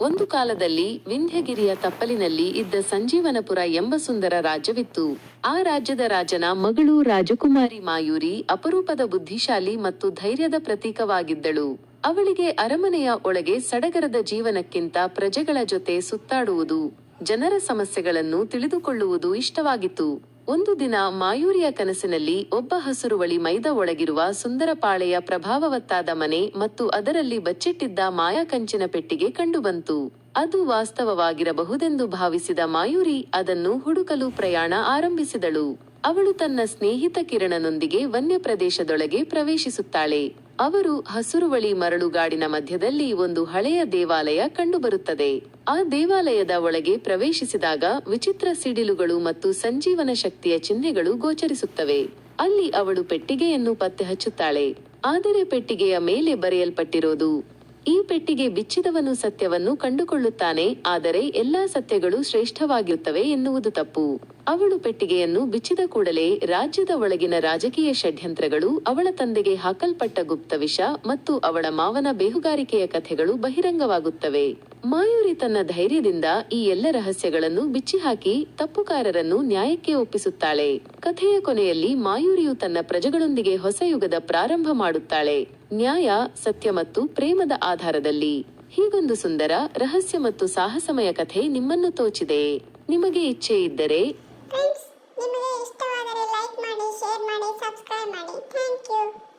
ಒಂದು ಕಾಲದಲ್ಲಿ ವಿಂಧ್ಯಗಿರಿಯ ತಪ್ಪಲಿನಲ್ಲಿ ಇದ್ದ ಸಂಜೀವನಪುರ ಎಂಬ ಸುಂದರ ರಾಜ್ಯವಿತ್ತು. ಆ ರಾಜ್ಯದ ರಾಜನ ಮಗಳು ರಾಜಕುಮಾರಿ ಮಾಯೂರಿ ಅಪರೂಪದ ಬುದ್ಧಿಶಾಲಿ ಮತ್ತು ಧೈರ್ಯದ ಪ್ರತೀಕವಾಗಿದ್ದಳು. ಅವಳಿಗೆ ಅರಮನೆಯ ಒಳಗೆ ಸಡಗರದ ಜೀವನಕ್ಕಿಂತ ಪ್ರಜೆಗಳ ಜೊತೆ ಸುತ್ತಾಡುವುದು, ಜನರ ಸಮಸ್ಯೆಗಳನ್ನು ತಿಳಿದುಕೊಳ್ಳುವುದು ಇಷ್ಟವಾಗಿತ್ತು. ಒಂದು ದಿನ ಮಾಯೂರಿಯ ಕನಸಿನಲ್ಲಿ ಒಬ್ಬ ಹಸುರುವಳಿ ಮೈದ ಒಳಗಿರುವ ಸುಂದರ ಪಾಳೆಯ ಪ್ರಭಾವವತ್ತಾದ ಮನೆ ಮತ್ತು ಅದರಲ್ಲಿ ಬಚ್ಚಿಟ್ಟಿದ್ದ ಮಾಯಾ ಕಂಚಿನ ಪೆಟ್ಟಿಗೆ ಕಂಡುಬಂತು ಅದು ವಾಸ್ತವವಾಗಿರಬಹುದೆಂದು ಭಾವಿಸಿದ ಮಾಯೂರಿ ಅದನ್ನು ಹುಡುಕಲು ಪ್ರಯಾಣ ಆರಂಭಿಸಿದಳು. ಅವಳು ತನ್ನ ಸ್ನೇಹಿತ ಕಿರಣನೊಂದಿಗೆ ವನ್ಯ ಪ್ರದೇಶದೊಳಗೆ ಪ್ರವೇಶಿಸುತ್ತಾಳೆ. ಅವರು ಹಸುರುವಳಿ ಮರಳುಗಾಡಿನ ಮಧ್ಯದಲ್ಲಿ ಒಂದು ಹಳೆಯ ದೇವಾಲಯ ಕಂಡುಬರುತ್ತದೆ. ಆ ದೇವಾಲಯದ ಒಳಗೆ ಪ್ರವೇಶಿಸಿದಾಗ ವಿಚಿತ್ರ ಸಿಡಿಲುಗಳು ಮತ್ತು ಸಂಜೀವನ ಶಕ್ತಿಯ ಚಿಹ್ನೆಗಳು ಗೋಚರಿಸುತ್ತವೆ. ಅಲ್ಲಿ ಅವಳು ಪೆಟ್ಟಿಗೆಯನ್ನು ಪತ್ತೆ ಹಚ್ಚುತ್ತಾಳೆ ಆದರೆ ಪೆಟ್ಟಿಗೆಯ ಮೇಲೆ ಬರೆಯಲ್ಪಟ್ಟಿರೋದು ಈ ಪೆಟ್ಟಿಗೆ ಬಿಚ್ಚಿದವನು ಸತ್ಯವನ್ನು ಕಂಡುಕೊಳ್ಳುತ್ತಾನೆ, ಆದರೆ ಎಲ್ಲಾ ಸತ್ಯಗಳು ಶ್ರೇಷ್ಠವಾಗಿರುತ್ತವೆ ಎನ್ನುವುದು ತಪ್ಪು. ಅವಳು ಪೆಟ್ಟಿಗೆಯನ್ನು ಬಿಚ್ಚಿದ ಕೂಡಲೇ ರಾಜ್ಯದ ಒಳಗಿನ ರಾಜಕೀಯ ಷಡ್ಯಂತ್ರಗಳು ಅವಳ ತಂದೆಗೆ ಹಾಕಲ್ಪಟ್ಟ ಗುಪ್ತ ವಿಷ ಮತ್ತು ಅವಳ ಮಾವನ ಬೇಹುಗಾರಿಕೆಯ ಕಥೆಗಳು ಬಹಿರಂಗವಾಗುತ್ತವೆ. ಮಾಯೂರಿ ತನ್ನ ಧೈರ್ಯದಿಂದ ಈ ಎಲ್ಲ ರಹಸ್ಯಗಳನ್ನು ಬಿಚ್ಚಿಹಾಕಿ ತಪ್ಪುಕಾರರನ್ನು ನ್ಯಾಯಕ್ಕೆ ಒಪ್ಪಿಸುತ್ತಾಳೆ. ಕಥೆಯ ಕೊನೆಯಲ್ಲಿ ಮಾಯೂರಿಯು ತನ್ನ ಪ್ರಜೆಗಳೊಂದಿಗೆ ಹೊಸ ಯುಗದ ಪ್ರಾರಂಭ ಮಾಡುತ್ತಾಳೆ. ನ್ಯಾಯ, ಸತ್ಯ ಮತ್ತು ಪ್ರೇಮದ ಆಧಾರದಲ್ಲಿ. ಹೀಗೊಂದು ಸುಂದರ, ರಹಸ್ಯ ಮತ್ತು ಸಾಹಸಮಯ ಕಥೆ ನಿಮ್ಮನ್ನು ತೋಚಿದೆ. ನಿಮಗೆ ಇಚ್ಛೆ ಇದ್ದರೆ. ಲೈಕ್ ಮಾಡಿ ಶೇರ್ ಮಾಡಿ ಸಬ್ಸ್ಕ್ರೈಬ್ ಮಾಡಿ. Thank you